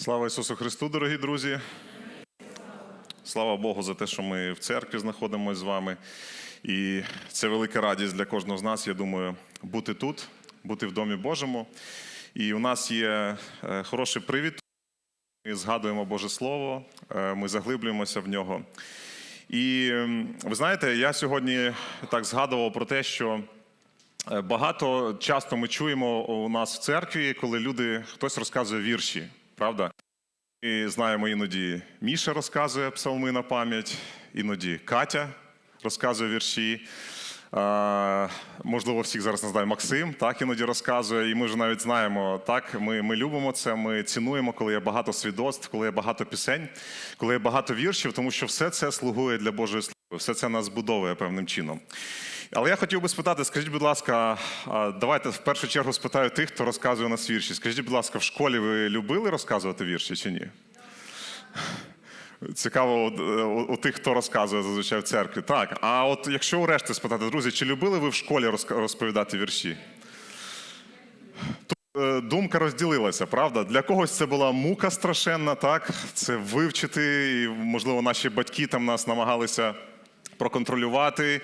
Слава Ісусу Христу, дорогі друзі. Слава Богу за те, що ми в церкві знаходимося з вами. І це велика радість для кожного з нас, я думаю, бути тут, бути в Домі Божому. І у нас є е, хороший привід. Ми згадуємо Боже Слово, е, ми заглиблюємося в нього. І ви знаєте, я сьогодні так згадував про те, що Е, Багато часто ми чуємо у нас в церкві, коли люди хтось розказує вірші, правда? І знаємо іноді Міша розказує псалми на пам'ять, іноді Катя розказує вірші. А, можливо, всіх зараз не знаю, Максим так іноді розказує, і ми вже навіть знаємо, так ми, ми любимо це, ми цінуємо, коли є багато свідоцтв, коли є багато пісень, коли є багато віршів, тому що все це слугує для Божої слави, все це нас збудовує певним чином. Але я хотів би спитати, скажіть, будь ласка, давайте в першу чергу спитаю тих, хто розказує у нас вірші. Скажіть, будь ласка, в школі ви любили розказувати вірші чи ні? Цікаво от, е, у, у тих, хто розказує зазвичай в церкві. Так, а от якщо у решти спитати, друзі, чи любили ви в школі розповідати вірші? Тут е, думка розділилася, правда? Для когось це була мука страшенна, так? Це вивчити, і, можливо, наші батьки там нас намагалися проконтролювати,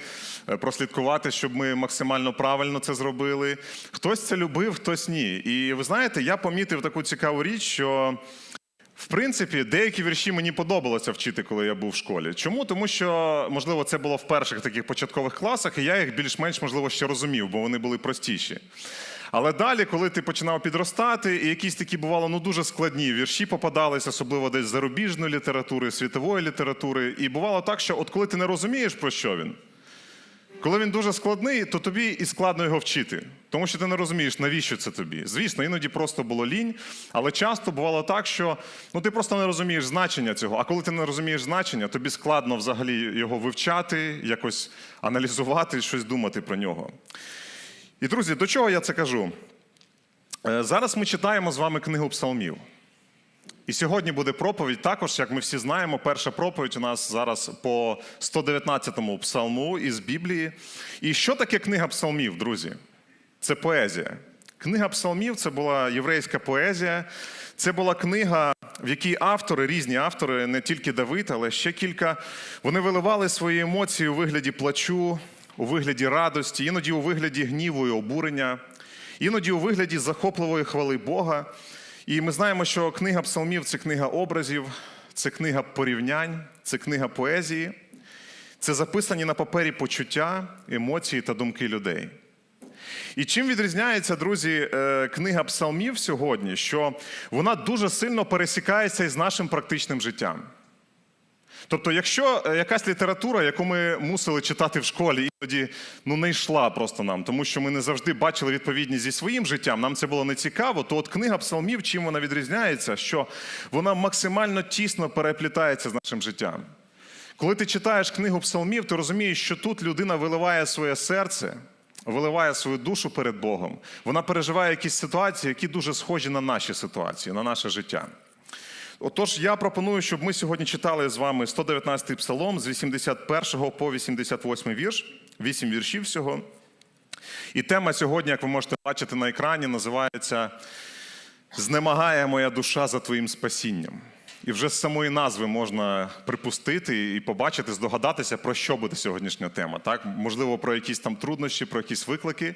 е, прослідкувати, щоб ми максимально правильно це зробили. Хтось це любив, хтось ні. І ви знаєте, я помітив таку цікаву річ, що в принципі, деякі вірші мені подобалося вчити, коли я був в школі. Чому? Тому що, можливо, це було в перших таких початкових класах, і я їх більш-менш, можливо, ще розумів, бо вони були простіші. Але далі, коли ти починав підростати, і якісь такі бувало ну дуже складні вірші попадались, особливо десь зарубіжної літератури, світової літератури. І бувало так, що от коли ти не розумієш, про що він, коли він дуже складний, то тобі і складно його вчити, тому що ти не розумієш, навіщо це тобі. Звісно, іноді просто було лінь, але часто бувало так, що ну, ти просто не розумієш значення цього. А коли ти не розумієш значення, тобі складно взагалі його вивчати, якось аналізувати, щось думати про нього. І, друзі, до чого я це кажу? Е, Зараз ми читаємо з вами книгу псалмів. І сьогодні буде проповідь. Також, як ми всі знаємо, перша проповідь у нас зараз по 119-му псалму із Біблії. І що таке книга псалмів, друзі? Це поезія. Книга псалмів це була єврейська поезія. Це була книга, в якій автори, різні автори, не тільки Давид, але ще кілька, вони виливали свої емоції у вигляді плачу, у вигляді радості, іноді у вигляді гніву і обурення, іноді у вигляді захопливої хвали Бога. І ми знаємо, що книга псалмів це книга образів, це книга порівнянь, це книга поезії, це записані на папері почуття, емоції та думки людей. І чим відрізняється, друзі, е, книга псалмів сьогодні, що вона дуже сильно пересікається із нашим практичним життям. Тобто, якщо е, якась література, яку ми мусили читати в школі, іноді ну, не йшла просто нам, тому що ми не завжди бачили відповідність зі своїм життям, нам це було не цікаво, то от книга псалмів, чим вона відрізняється, що вона максимально тісно переплітається з нашим життям. Коли ти читаєш книгу псалмів, ти розумієш, що тут людина виливає своє серце, виливає свою душу перед Богом. Вона переживає якісь ситуації, які дуже схожі на наші ситуації, на наше життя. Отож, я пропоную, щоб ми сьогодні читали з вами 119-й псалом з 81 по 88 вірш, 8 віршів всього. І тема сьогодні, як ви можете бачити на екрані, називається Знемагає моя душа за твоїм спасінням. І вже з самої назви можна припустити і побачити, здогадатися, про що буде сьогоднішня тема. Так? Можливо, про якісь там труднощі, про якісь виклики.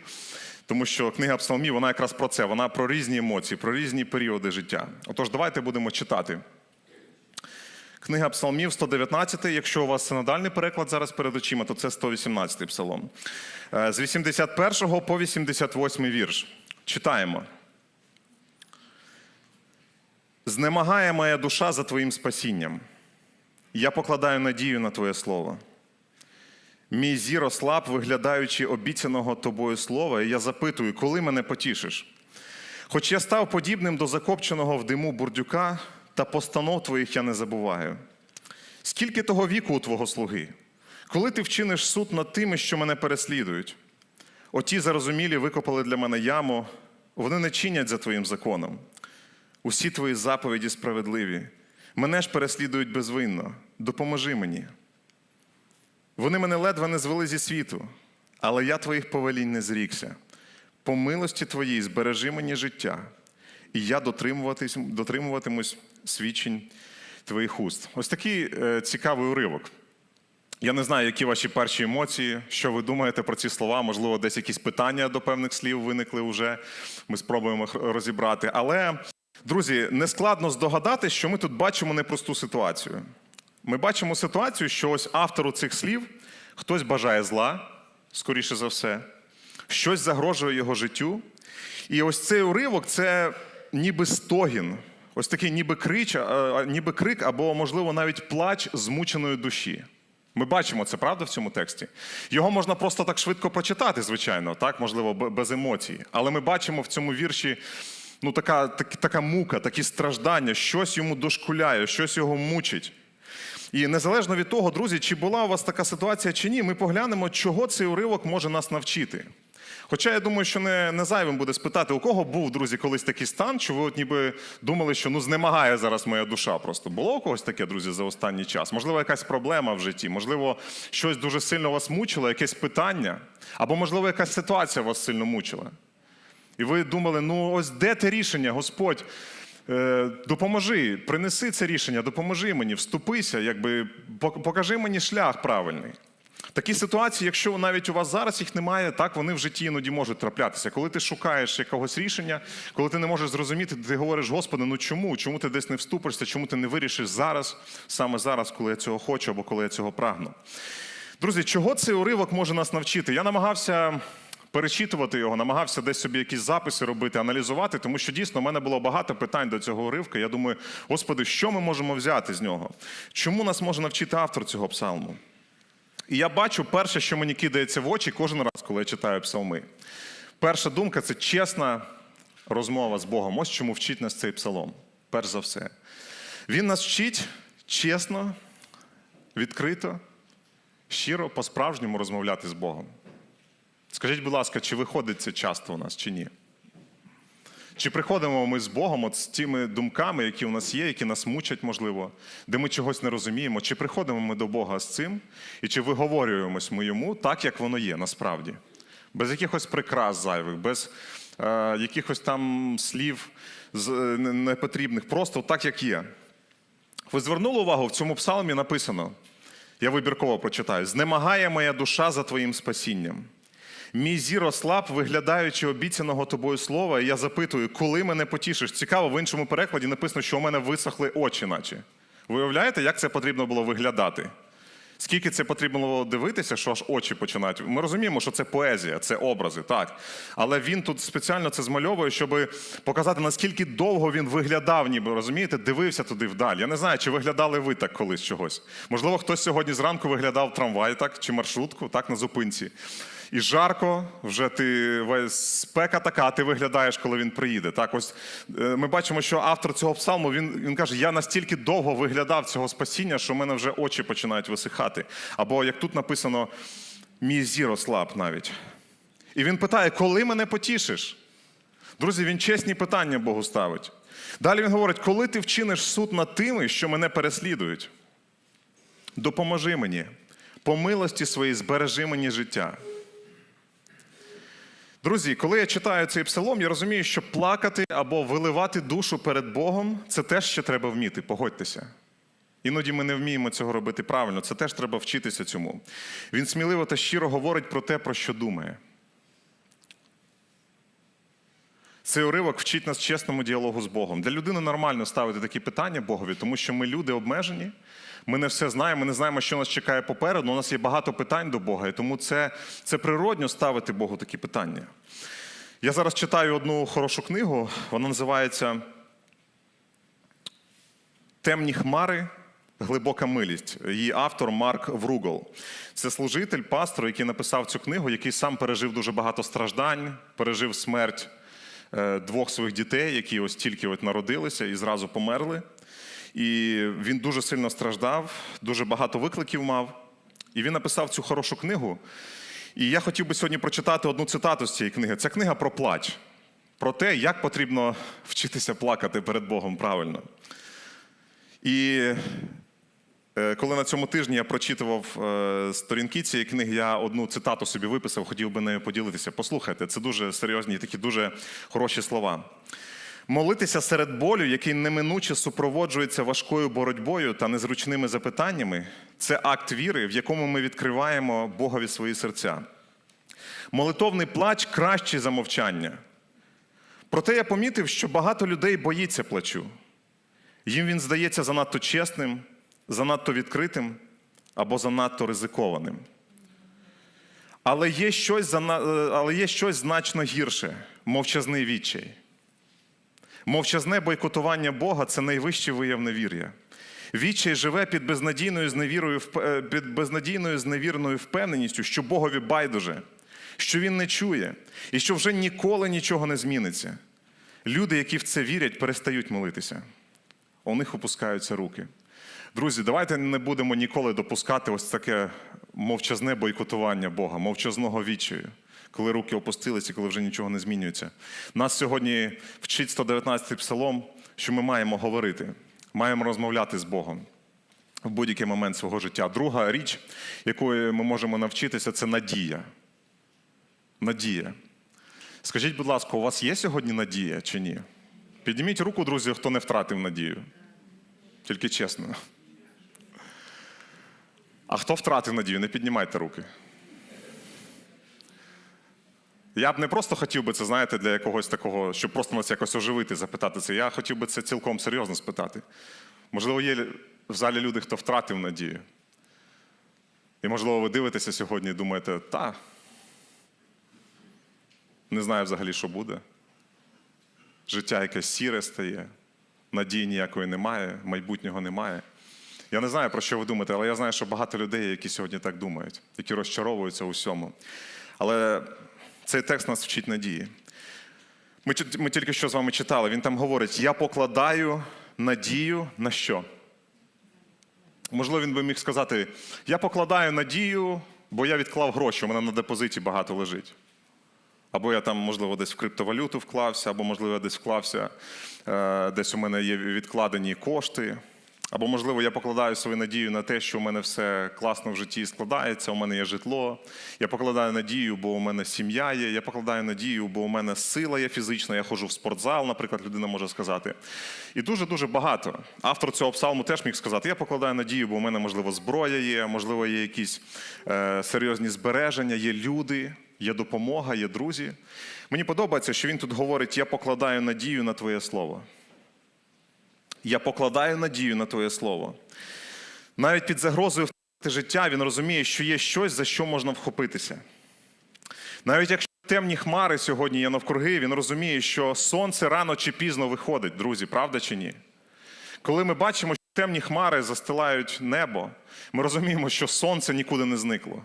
Тому що книга Псалмів, вона якраз про це, вона про різні емоції, про різні періоди життя. Отож, давайте будемо читати. Книга Псалмів 119, якщо у вас синодальний переклад зараз перед очима, то це 118 псалом. Е, З 81 по 88 вірш. Читаємо. Знемагає моя душа за Твоїм спасінням. Я покладаю надію на Твоє Слово. Мій зір ослаб, виглядаючи обіцяного тобою слова, і я запитую, коли мене потішиш? Хоч я став подібним до закопченого в диму бурдюка, та постанов твоїх я не забуваю. Скільки того віку у твого слуги? Коли ти вчиниш суд над тими, що мене переслідують? Оті зарозумілі викопали для мене яму, вони не чинять за твоїм законом. Усі твої заповіді справедливі. Мене ж переслідують безвинно. Допоможи мені. Вони мене ледве не звели зі світу, але я твоїх повелінь не зрікся. По милості твоїй збережи мені життя і я дотримуватимусь свідчень твоїх уст. Ось такий е, цікавий уривок. Я не знаю, які ваші перші емоції, що ви думаєте про ці слова. Можливо, десь якісь питання до певних слів виникли вже. Ми спробуємо їх розібрати. Але, друзі, не складно здогадати, що ми тут бачимо непросту ситуацію. Ми бачимо ситуацію, що ось автору цих слів хтось бажає зла, скоріше за все, щось загрожує його життю. І ось цей уривок це ніби стогін, ось такий ніби крич, ніби крик, або, можливо, навіть плач змученої душі. Ми бачимо це, правда, в цьому тексті. Його можна просто так швидко прочитати, звичайно, так, можливо, без емоцій. Але ми бачимо в цьому вірші ну, така, так, така мука, такі страждання, щось йому дошкуляє, щось його мучить. І незалежно від того, друзі, чи була у вас така ситуація чи ні, ми поглянемо, чого цей уривок може нас навчити. Хоча я думаю, що не, не зайвим буде спитати, у кого був, друзі, колись такий стан, що ви от ніби думали, що ну знемагає зараз моя душа. Просто було у когось таке, друзі, за останній час? Можливо, якась проблема в житті, можливо, щось дуже сильно вас мучило, якесь питання, або, можливо, якась ситуація вас сильно мучила. І ви думали, ну ось де те рішення, Господь, допоможи, принеси це рішення, допоможи мені, вступися, якби покажи мені шлях правильний. Такі ситуації, якщо навіть у вас зараз їх немає, так вони в житті іноді можуть траплятися. Коли ти шукаєш якогось рішення, коли ти не можеш зрозуміти, ти говориш, Господи, ну чому? Чому ти десь не вступишся? Чому ти не вирішиш зараз, саме зараз, коли я цього хочу або коли я цього прагну? Друзі, чого цей уривок може нас навчити? Я намагався перечитувати його, намагався десь собі якісь записи робити, аналізувати, тому що дійсно в мене було багато питань до цього уривка. Я думаю, Господи, що ми можемо взяти з нього? Чому нас може навчити автор цього псалму? І я бачу перше, що мені кидається в очі кожен раз, коли я читаю псалми. Перша думка це чесна розмова з Богом. Ось чому вчить нас цей псалом. Перш за все. Він нас вчить чесно, відкрито, щиро, по-справжньому розмовляти з Богом. Скажіть, будь ласка, чи виходить це часто у нас, чи ні? Чи приходимо ми з Богом от з тими думками, які у нас є, які нас мучать, можливо, де ми чогось не розуміємо? Чи приходимо ми до Бога з цим, і чи виговорюємось ми йому так, як воно є насправді? Без якихось прикрас зайвих, без е, якихось там слів е, непотрібних, просто так, як є. Ви звернули увагу, в цьому псалмі написано, я вибірково прочитаю: знемагає моя душа за твоїм спасінням. Мій зір ослаб, виглядаючи обіцяного тобою слова, і я запитую, коли мене потішиш? Цікаво, в іншому перекладі написано, що у мене висохли очі, наче. Ви уявляєте, як це потрібно було виглядати? Скільки це потрібно було дивитися, що аж очі починають. Ми розуміємо, що це поезія, це образи, так. Але він тут спеціально це змальовує, щоб показати, наскільки довго він виглядав, ніби розумієте, дивився туди вдаль. Я не знаю, чи виглядали ви так колись чогось. Можливо, хтось сьогодні зранку виглядав трамвай, так, чи маршрутку, так, на зупинці. І жарко, вже ти весь спека така, ти виглядаєш, коли він приїде. Так, ось е, ми бачимо, що автор цього псалму він, він каже: я настільки довго виглядав цього спасіння, що в мене вже очі починають висихати. Або як тут написано, мій зір ослаб навіть. І він питає, коли мене потішиш? Друзі, він чесні питання Богу ставить. Далі він говорить, коли ти вчиниш суд над тими, що мене переслідують, допоможи мені, по милості своїй збережи мені життя. Друзі, коли я читаю цей псалом, я розумію, що плакати або виливати душу перед Богом це теж ще треба вміти, погодьтеся. Іноді ми не вміємо цього робити правильно, це теж треба вчитися цьому. Він сміливо та щиро говорить про те, про що думає. Цей уривок вчить нас чесному діалогу з Богом. Для людини нормально ставити такі питання Богові, тому що ми люди обмежені, ми не все знаємо, ми не знаємо, що нас чекає попереду. У нас є багато питань до Бога, і тому це, це природньо ставити Богу такі питання. Я зараз читаю одну хорошу книгу, вона називається Темні хмари. Глибока милість. Її автор Марк Вругол. Це служитель, пастор, який написав цю книгу, який сам пережив дуже багато страждань, пережив смерть е, двох своїх дітей, які ось тільки от народилися і зразу померли. І він дуже сильно страждав, дуже багато викликів мав. І він написав цю хорошу книгу. І я хотів би сьогодні прочитати одну цитату з цієї книги. Це книга про плач, про те, як потрібно вчитися плакати перед Богом правильно. І е, коли на цьому тижні я прочитував е, сторінки цієї книги, я одну цитату собі виписав, хотів би нею поділитися. Послухайте, це дуже серйозні, такі дуже хороші слова. Молитися серед болю, який неминуче супроводжується важкою боротьбою та незручними запитаннями, це акт віри, в якому ми відкриваємо Богові свої серця. Молитовний плач кращий за мовчання. Проте я помітив, що багато людей боїться плачу. Їм він здається занадто чесним, занадто відкритим або занадто ризикованим. Але є щось, але є щось значно гірше мовчазний відчай. Мовчазне бойкотування Бога це найвищий вияв невір'я. Відчай живе під безнадійною зневірою, е, під безнадійною зневірною впевненістю, що Богові байдуже, що він не чує і що вже ніколи нічого не зміниться. Люди, які в це вірять, перестають молитися. У них опускаються руки. Друзі, давайте не будемо ніколи допускати ось таке мовчазне бойкотування Бога, мовчазного відчаю, коли руки опустилися, коли вже нічого не змінюється. Нас сьогодні вчить 119-й псалом, що ми маємо говорити, маємо розмовляти з Богом в будь-який момент свого життя. Друга річ, якої ми можемо навчитися, це надія. Надія. Скажіть, будь ласка, у вас є сьогодні надія чи ні? Підніміть руку, друзі, хто не втратив надію. Тільки чесно. А хто втратив надію, не піднімайте руки. Я б не просто хотів би це, знаєте, для якогось такого, щоб просто нас якось оживити, запитати це. Я хотів би це цілком серйозно спитати. Можливо, є в залі люди, хто втратив надію. І, можливо, ви дивитеся сьогодні і думаєте, та, не знаю взагалі, що буде. Життя якесь сіре стає, надії ніякої немає, майбутнього немає. Я не знаю, про що ви думаєте, але я знаю, що багато людей, які сьогодні так думають, які розчаровуються у всьому. Але цей текст нас вчить надії. Ми, ми тільки що з вами читали, він там говорить: я покладаю надію на що? Можливо, він би міг сказати: я покладаю надію, бо я відклав гроші, у мене на депозиті багато лежить. Або я там, можливо, десь в криптовалюту вклався, або, можливо, я десь вклався, е, десь у мене є відкладені кошти. Або, можливо, я покладаю свою надію на те, що у мене все класно в житті складається, у мене є житло. Я покладаю надію, бо у мене сім'я є. Я покладаю надію, бо у мене сила є фізична, я ходжу в спортзал, наприклад, людина може сказати. І дуже-дуже багато. Автор цього псалму теж міг сказати: я покладаю надію, бо у мене, можливо, зброя є, можливо, є якісь е, серйозні збереження, є люди, є допомога, є друзі. Мені подобається, що він тут говорить: я покладаю надію на Твоє слово. Я покладаю надію на Твоє слово. Навіть під загрозою втратити життя він розуміє, що є щось, за що можна вхопитися. Навіть якщо темні хмари сьогодні є навкруги, він розуміє, що сонце рано чи пізно виходить, друзі, правда чи ні? Коли ми бачимо, що темні хмари застилають небо, ми розуміємо, що сонце нікуди не зникло.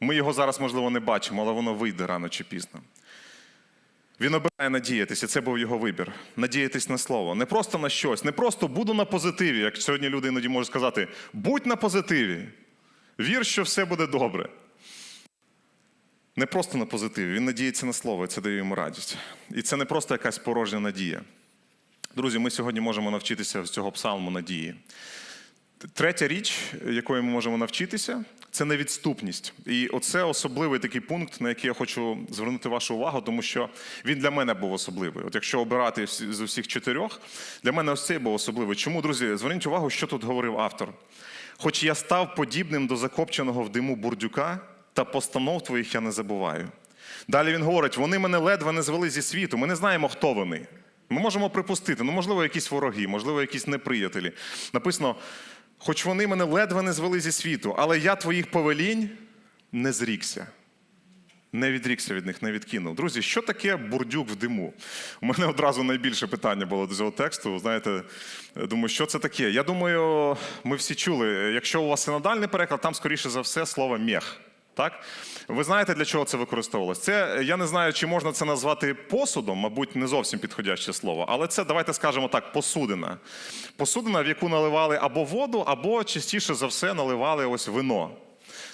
Ми його зараз, можливо, не бачимо, але воно вийде рано чи пізно. Він обирає надіятися, це був його вибір. Надіятись на слово. Не просто на щось, не просто буду на позитиві, як сьогодні люди іноді можуть сказати, будь на позитиві. Вір, що все буде добре. Не просто на позитиві, він надіється на слово, і це дає йому радість. І це не просто якась порожня надія. Друзі, ми сьогодні можемо навчитися з цього псалму надії. Третя річ, якої ми можемо навчитися, це невідступність. І оце особливий такий пункт, на який я хочу звернути вашу увагу, тому що він для мене був особливий. От якщо обирати з усіх чотирьох, для мене ось цей був особливий. Чому, друзі, зверніть увагу, що тут говорив автор. Хоч я став подібним до закопченого в диму бурдюка, та постанов твоїх я не забуваю. Далі він говорить: вони мене ледве не звели зі світу. Ми не знаємо, хто вони. Ми можемо припустити, ну, можливо, якісь вороги, можливо, якісь неприятелі. Написано, хоч вони мене ледве не звели зі світу, але я твоїх повелінь не зрікся. Не відрікся від них, не відкинув. Друзі, що таке бурдюк в диму? У мене одразу найбільше питання було до цього тексту. Знаєте, думаю, що це таке? Я думаю, ми всі чули, якщо у вас синодальний переклад, там, скоріше за все, слово мех. Так? Ви знаєте, для чого це використовувалось? Це я не знаю, чи можна це назвати посудом, мабуть, не зовсім підходяще слово, але це, давайте скажемо так, посудина. Посудина, в яку наливали або воду, або частіше за все наливали ось вино.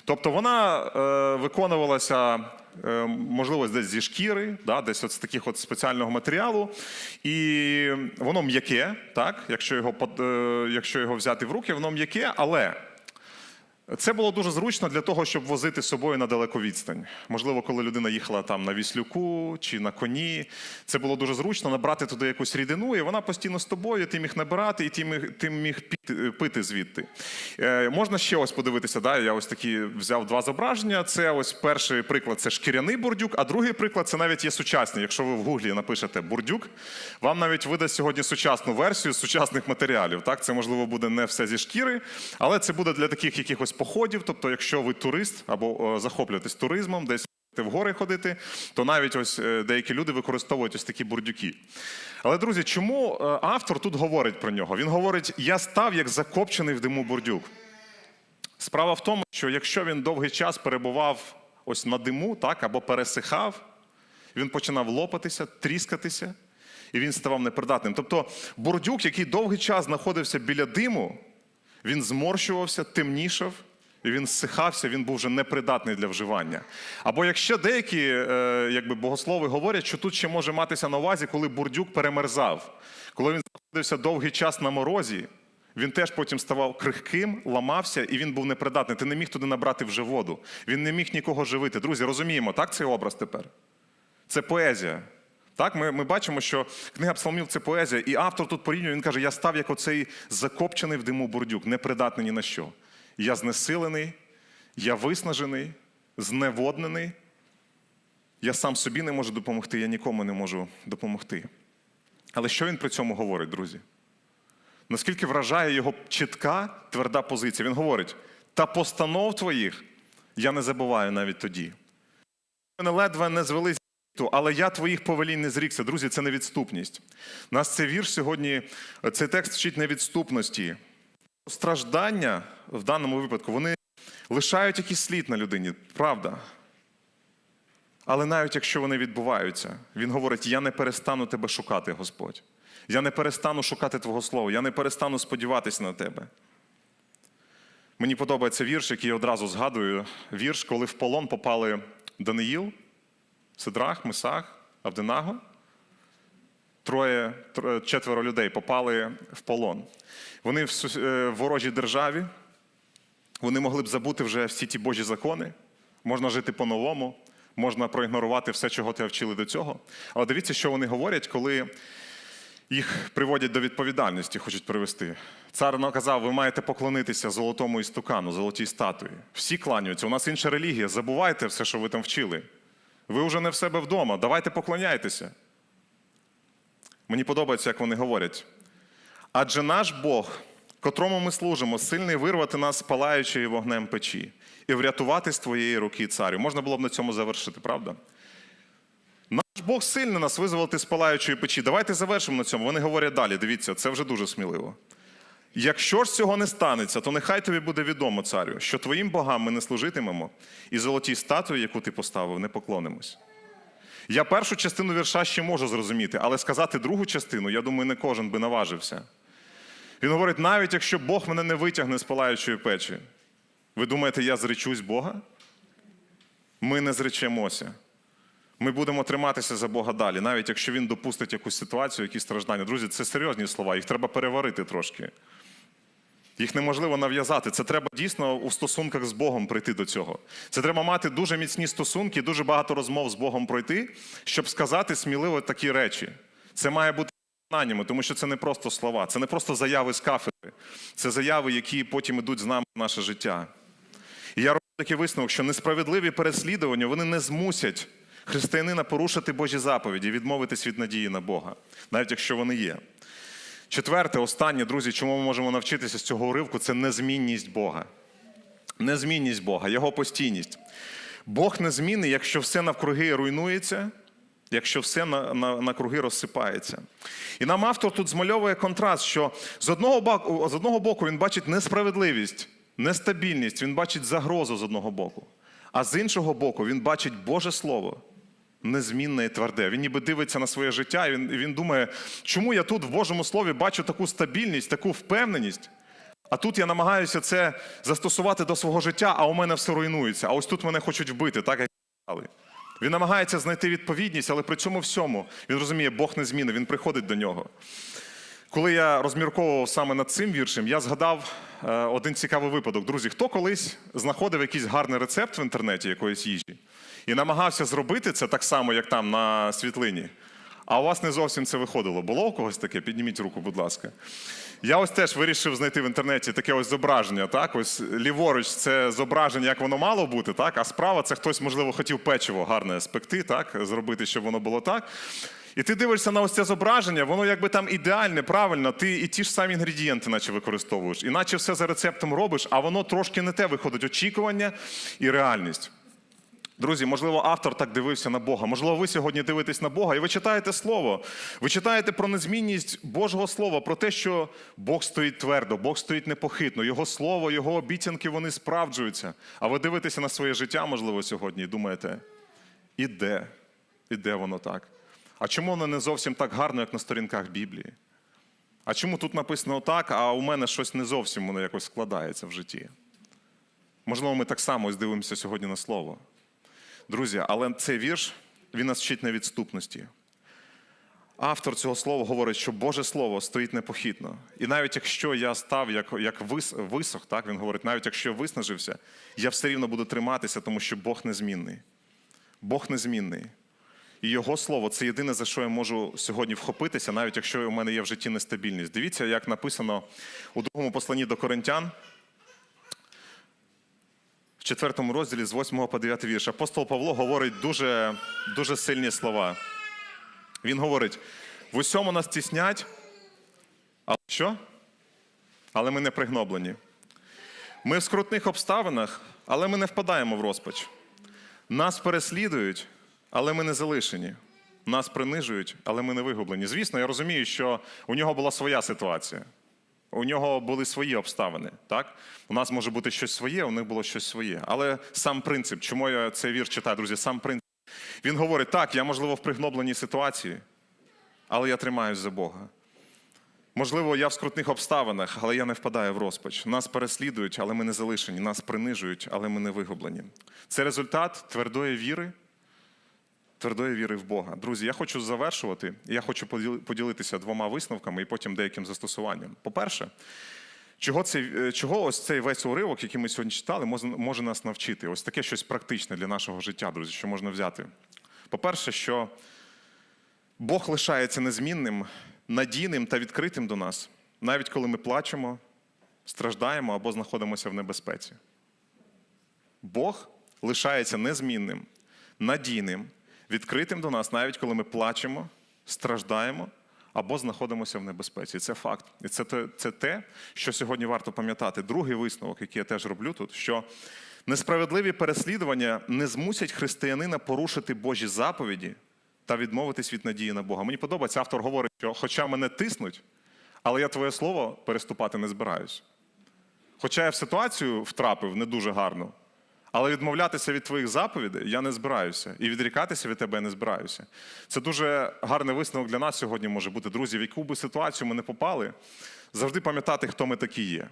Тобто вона е, виконувалася, е, можливо, десь зі шкіри, да, десь от з таких от спеціального матеріалу, і воно м'яке, так, якщо його, е, якщо його взяти в руки, воно м'яке, але Це було дуже зручно для того, щоб возити з собою на далеку відстань. Можливо, коли людина їхала там на віслюку чи на коні, це було дуже зручно набрати туди якусь рідину, і вона постійно з тобою, ти міг набирати, і ти міг, ти міг пити звідти. Е, можна ще ось подивитися. Да? Я ось такі взяв два зображення. Це ось перший приклад це шкіряний бурдюк, а другий приклад це навіть є сучасний. Якщо ви в гуглі напишете бурдюк, вам навіть видасть сьогодні сучасну версію з сучасних матеріалів. Так, це можливо буде не все зі шкіри, але це буде для таких якихось походів. Тобто, якщо ви турист або захоплюєтесь туризмом, десь в гори ходити, то навіть ось е, деякі люди використовують ось такі бурдюки. Але, друзі, чому е, автор тут говорить про нього? Він говорить: я став як закопчений в диму бурдюк. Справа в тому, що якщо він довгий час перебував ось на диму, так, або пересихав, він починав лопатися, тріскатися, і він ставав непридатним. Тобто бурдюк, який довгий час знаходився біля диму, він зморщувався, темнішав, і він зсихався, він був вже непридатний для вживання. Або якщо деякі е, якби, богослови говорять, що тут ще може матися на увазі, коли бурдюк перемерзав, коли він знаходився довгий час на морозі, він теж потім ставав крихким, ламався, і він був непридатний. Ти не міг туди набрати вже воду. Він не міг нікого живити. Друзі, розуміємо, так цей образ тепер? Це поезія. Так, ми, ми бачимо, що книга псалмів це поезія, і автор тут порівнює, він каже: я став як оцей закопчений в диму бурдюк, непридатний ні на що. Я знесилений, я виснажений, зневоднений. Я сам собі не можу допомогти, я нікому не можу допомогти. Але що він при цьому говорить, друзі? Наскільки вражає його чітка, тверда позиція? Він говорить: та постанов твоїх я не забуваю навіть тоді. Мене ледве не звели з світу, але я твоїх повелінь не зрікся. Друзі, це невідступність. Нас цей вірш сьогодні, цей текст вчить невідступності. Страждання в даному випадку вони лишають якийсь слід на людині, правда. Але навіть якщо вони відбуваються, він говорить: я не перестану тебе шукати, Господь. Я не перестану шукати Твого Слова, я не перестану сподіватися на тебе. Мені подобається вірш, який я одразу згадую. Вірш, коли в полон попали Даниїл, Сидрах, Месах, Авденаго. Троє, четверо людей попали в полон. Вони е, в ворожій державі, вони могли б забути вже всі ті Божі закони, можна жити по-новому, можна проігнорувати все, чого тебе вчили до цього. Але дивіться, що вони говорять, коли їх приводять до відповідальності, хочуть привести. Цар наказав, ви маєте поклонитися золотому істукану, золотій статуї. Всі кланяються, у нас інша релігія. Забувайте все, що ви там вчили. Ви вже не в себе вдома. Давайте поклоняйтеся. Мені подобається, як вони говорять. Адже наш Бог, котрому ми служимо, сильний вирвати нас з палаючої вогнем печі і врятувати з твоєї руки царю. Можна було б на цьому завершити, правда? Наш Бог сильний нас визволити з палаючої печі. Давайте завершимо на цьому. Вони говорять далі. Дивіться, це вже дуже сміливо. Якщо ж цього не станеться, то нехай тобі буде відомо, царю, що твоїм богам ми не служитимемо, і золотій статуї, яку ти поставив, не поклонимось. Я першу частину вірша ще можу зрозуміти, але сказати другу частину, я думаю, не кожен би наважився. Він говорить: навіть якщо Бог мене не витягне з палаючої печі, ви думаєте, я зречусь Бога? Ми не зречемося. Ми будемо триматися за Бога далі, навіть якщо він допустить якусь ситуацію, якісь страждання. Друзі, це серйозні слова, їх треба переварити трошки. Їх неможливо нав'язати. Це треба дійсно у стосунках з Богом прийти до цього. Це треба мати дуже міцні стосунки, дуже багато розмов з Богом пройти, щоб сказати сміливо такі речі. Це має бути знаннями, тому що це не просто слова, це не просто заяви з кафедри, це заяви, які потім ідуть з нами в наше життя. І я роблю такий висновок, що несправедливі переслідування вони не змусять християнина порушити Божі заповіді, відмовитись від надії на Бога, навіть якщо вони є. Четверте, останнє, друзі, чому ми можемо навчитися з цього уривку, це незмінність Бога. Незмінність Бога, Його постійність. Бог незмінний, якщо все навкруги руйнується, якщо все на, на, на круги розсипається. І нам автор тут змальовує контраст, що з одного, боку, з одного боку він бачить несправедливість, нестабільність, він бачить загрозу з одного боку. А з іншого боку, він бачить Боже Слово, незмінне і тверде. Він ніби дивиться на своє життя, і він, він думає, чому я тут в Божому Слові бачу таку стабільність, таку впевненість, а тут я намагаюся це застосувати до свого життя, а у мене все руйнується. А ось тут мене хочуть вбити, так як казали. Він намагається знайти відповідність, але при цьому всьому він розуміє, Бог не зміни, він приходить до нього. Коли я розмірковував саме над цим віршем, я згадав один цікавий випадок. Друзі, хто колись знаходив якийсь гарний рецепт в інтернеті якоїсь їжі і намагався зробити це так само, як там на світлині, а у вас не зовсім це виходило. Було у когось таке? Підніміть руку, будь ласка. Я ось теж вирішив знайти в інтернеті таке ось зображення. Так, ось ліворуч це зображення, як воно мало бути, так, а справа це хтось, можливо, хотів печиво гарне спекти, так, зробити, щоб воно було так. І ти дивишся на ось це зображення, воно якби там ідеальне, правильно, ти і ті ж самі інгредієнти, наче використовуєш, і наче все за рецептом робиш, а воно трошки не те виходить очікування і реальність. Друзі, можливо, автор так дивився на Бога. Можливо, ви сьогодні дивитесь на Бога і ви читаєте Слово. Ви читаєте про незмінність Божого Слова, про те, що Бог стоїть твердо, Бог стоїть непохитно. Його слово, його обіцянки вони справджуються. А ви дивитеся на своє життя, можливо, сьогодні, і думаєте, і де? І де воно так? А чому воно не зовсім так гарно, як на сторінках Біблії? А чому тут написано так, а у мене щось не зовсім воно якось складається в житті? Можливо, ми так само ось дивимося сьогодні на слово. Друзі, але цей вірш він нас вчить на відступності. Автор цього слова говорить, що Боже Слово стоїть непохитно. І навіть якщо я став як, як висох, так він говорить, навіть якщо я виснажився, я все рівно буду триматися, тому що Бог незмінний. Бог незмінний. І Його слово це єдине, за що я можу сьогодні вхопитися, навіть якщо у мене є в житті нестабільність. Дивіться, як написано у другому посланні до Коринтян, в четвертому розділі з 8 по 9 вірш. Апостол Павло говорить дуже, дуже сильні слова. Він говорить: в усьому нас тіснять, але що? Але ми не пригноблені. Ми в скрутних обставинах, але ми не впадаємо в розпач. Нас переслідують, але ми не залишені. Нас принижують, але ми не вигублені. Звісно, я розумію, що у нього була своя ситуація. У нього були свої обставини. Так? У нас може бути щось своє, у них було щось своє. Але сам принцип, чому я цей вірш читаю, друзі, сам принцип. Він говорить: так, я, можливо, в пригнобленій ситуації, але я тримаюсь за Бога. Можливо, я в скрутних обставинах, але я не впадаю в розпач. Нас переслідують, але ми не залишені. Нас принижують, але ми не вигублені. Це результат твердої віри, твердої віри в Бога. Друзі, я хочу завершувати. Я хочу поділитися двома висновками і потім деяким застосуванням. По-перше, чого, цей, е, чого ось цей весь уривок, який ми сьогодні читали, може нас навчити? Ось таке щось практичне для нашого життя, друзі, що можна взяти. По-перше, що Бог лишається незмінним, надійним та відкритим до нас, навіть коли ми плачемо, страждаємо або знаходимося в небезпеці. Бог лишається незмінним, надійним, відкритим до нас, навіть коли ми плачемо, страждаємо або знаходимося в небезпеці. Це факт. І це те, це те, що сьогодні варто пам'ятати. Другий висновок, який я теж роблю тут, що несправедливі переслідування не змусять християнина порушити Божі заповіді та відмовитись від надії на Бога. Мені подобається, автор говорить, що хоча мене тиснуть, але я твоє слово переступати не збираюсь. Хоча я в ситуацію втрапив не дуже гарно, але відмовлятися від твоїх заповідей я не збираюся. І відрікатися від тебе я не збираюся. Це дуже гарний висновок для нас сьогодні може бути, друзі, в яку би ситуацію ми не попали, завжди пам'ятати, хто ми такі є.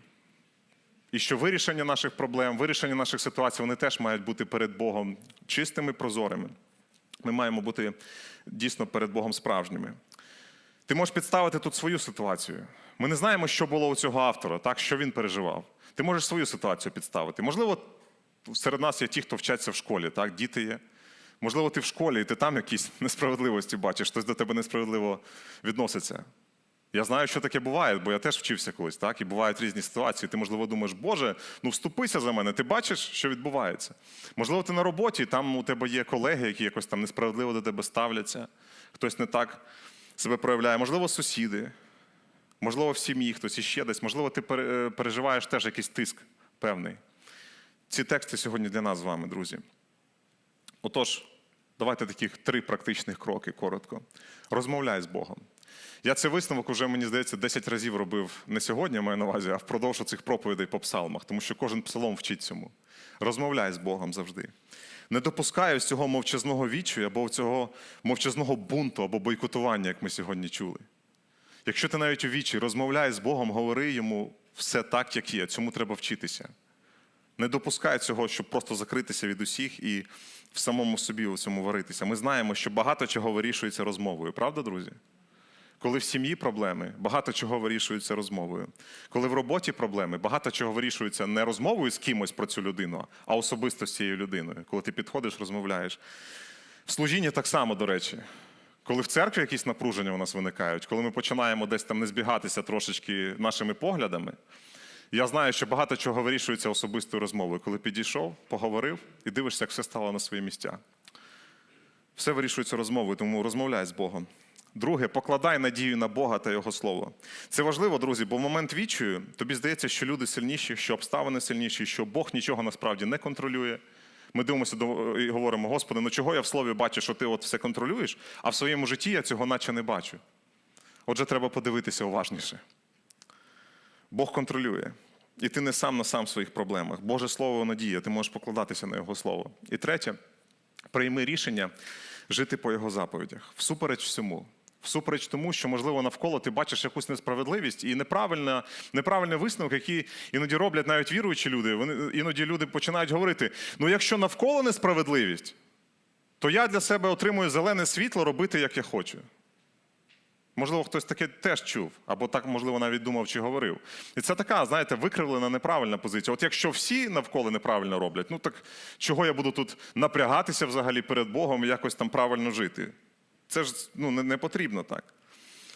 І що вирішення наших проблем, вирішення наших ситуацій, вони теж мають бути перед Богом чистими, прозорими. Ми маємо бути дійсно перед Богом справжніми. Ти можеш підставити тут свою ситуацію. Ми не знаємо, що було у цього автора, так, що він переживав. Ти можеш свою ситуацію підставити. Можливо, серед нас є ті, хто вчаться в школі, так, діти є. Можливо, ти в школі, і ти там якісь несправедливості бачиш, хтось до тебе несправедливо відноситься. Я знаю, що таке буває, бо я теж вчився колись, так? І бувають різні ситуації. Ти, можливо, думаєш, Боже, ну вступися за мене, ти бачиш, що відбувається. Можливо, ти на роботі, там у тебе є колеги, які якось там несправедливо до тебе ставляться, хтось не так себе проявляє. Можливо, сусіди, можливо, в сім'ї хтось іще десь, можливо, ти е, переживаєш теж якийсь тиск певний. Ці тексти сьогодні для нас з вами, друзі. Отож, давайте таких три практичних кроки коротко. Розмовляй з Богом. Я цей висновок уже, мені здається, 10 разів робив не сьогодні, маю на увазі, а впродовж цих проповідей по псалмах, тому що кожен псалом вчить цьому. Розмовляй з Богом завжди. Не допускай ось цього мовчазного відчаю або цього мовчазного бунту або бойкотування, як ми сьогодні чули. Якщо ти навіть у вічі розмовляй з Богом, говори йому все так, як є. Цьому треба вчитися. Не допускай цього, щоб просто закритися від усіх і в самому собі у цьому варитися. Ми знаємо, що багато чого вирішується розмовою, правда, друзі? Коли в сім'ї проблеми, багато чого вирішується розмовою. Коли в роботі проблеми, багато чого вирішується не розмовою з кимось про цю людину, а особисто з цією людиною. Коли ти підходиш, розмовляєш. В служінні так само, до речі. Коли в церкві якісь напруження у нас виникають, коли ми починаємо десь там не збігатися трошечки нашими поглядами, я знаю, що багато чого вирішується особистою розмовою. Коли підійшов, поговорив і дивишся, як все стало на свої місця. Все вирішується розмовою, тому розмовляй з Богом. Друге, покладай надію на Бога та Його Слово. Це важливо, друзі, бо в момент відчую тобі здається, що люди сильніші, що обставини сильніші, що Бог нічого насправді не контролює. Ми дивимося і говоримо, Господи, ну чого я в слові бачу, що ти от все контролюєш, а в своєму житті я цього наче не бачу. Отже, треба подивитися уважніше. Бог контролює. І ти не сам на сам в своїх проблемах. Боже Слово надія, ти можеш покладатися на Його Слово. І третє, прийми рішення жити по Його заповідях, всупереч всьому. Всупереч тому, що, можливо, навколо ти бачиш якусь несправедливість і неправильна, неправильний висновок, які іноді роблять навіть віруючі люди. Вони іноді люди починають говорити: ну, якщо навколо несправедливість, то я для себе отримую зелене світло робити, як я хочу. Можливо, хтось таке теж чув, або так, можливо, навіть думав чи говорив. І це така, знаєте, викривлена неправильна позиція. От якщо всі навколо неправильно роблять, ну так чого я буду тут напрягатися взагалі перед Богом і якось там правильно жити? Це ж ну, не, не потрібно так.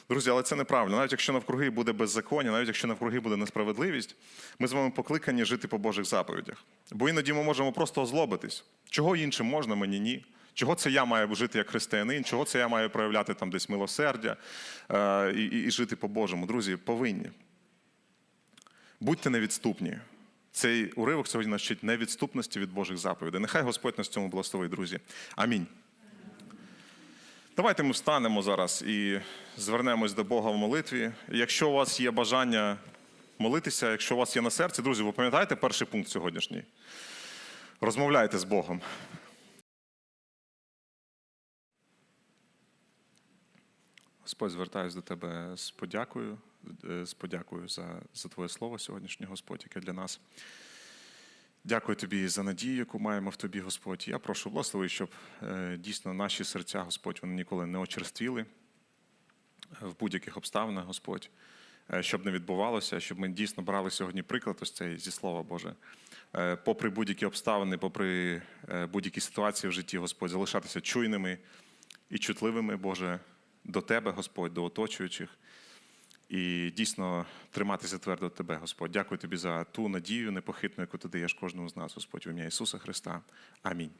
Друзі, але це неправильно. Навіть якщо навкруги буде беззаконня, навіть якщо навкруги буде несправедливість, ми з вами покликані жити по Божих заповідях. Бо іноді ми можемо просто озлобитись. Чого іншим можна, мені ні. Чого це я маю жити як християнин, чого це я маю проявляти там десь милосердя е, і, і, жити по-божому. Друзі, повинні. Будьте невідступні. Цей уривок сьогодні нас невідступності від Божих заповідей. Нехай Господь нас цьому благословить, друзі. Амінь. Давайте ми встанемо зараз і звернемось до Бога в молитві. Якщо у вас є бажання молитися, якщо у вас є на серці, друзі, ви пам'ятаєте перший пункт сьогоднішній? Розмовляйте з Богом. Господь, звертаюся до тебе з подякою, е, з подякою за, за Твоє слово сьогоднішнє, Господь, яке для нас. Дякую тобі за надію, яку маємо в тобі, Господь. Я прошу благослови, щоб е, дійсно наші серця, Господь, вони ніколи не очерствіли в будь-яких обставинах, Господь, е, щоб не відбувалося, щоб ми дійсно брали сьогодні приклад ось цей зі Слова Боже. Е, Попри будь-які обставини, попри е, будь-які ситуації в житті, Господь, залишатися чуйними і чутливими, Боже, до Тебе, Господь, до оточуючих. І дійсно триматися твердо до Тебе, Господь. Дякую Тобі за ту надію непохитну, яку ти даєш кожному з нас, Господь, в ім'я Ісуса Христа. Амінь.